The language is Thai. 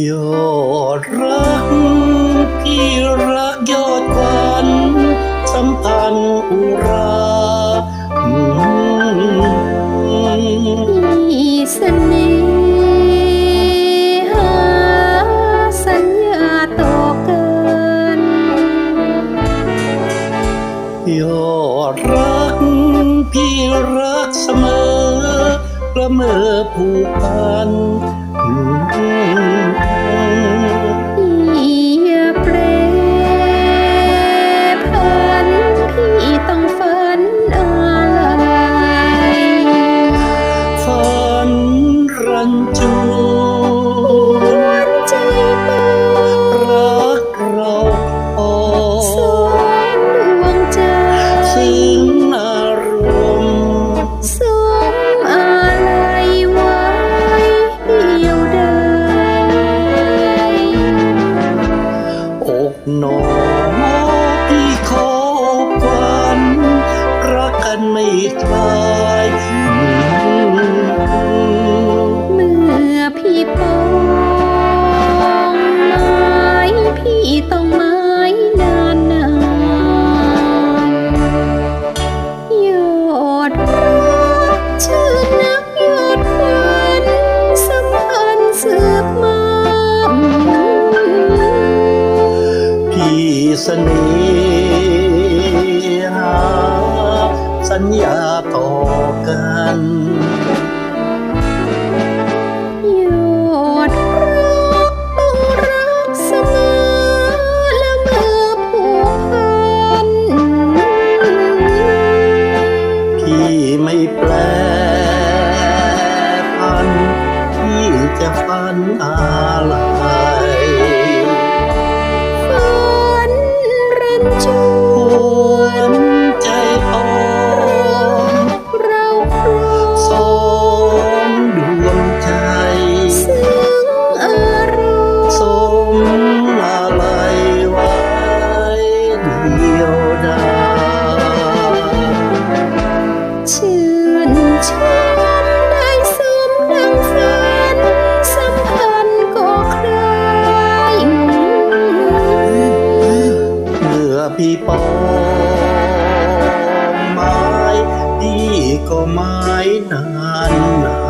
ยอดรักพี่รักยอดควันสัมพันธ์อุรามมีเสน่หาสัญญาต่อกันยอดรักพี่รักเสมอละเมอผูกพัน นจวหวนนใจเปิดรักเราพอสองดวงใจซึ้งอารมณ์สมอะไรไว้เดียวดายอกหนอพี่ สน่หาสัญญาต่อกันยอดรักต้องรักเสมอและเมื่อผูกพันพี่ไม่แปลพันพี่จะฝันอะไร พันธ์ก็คลายเมื่อพี่ปอไม้พี่ก็ไม้นานนา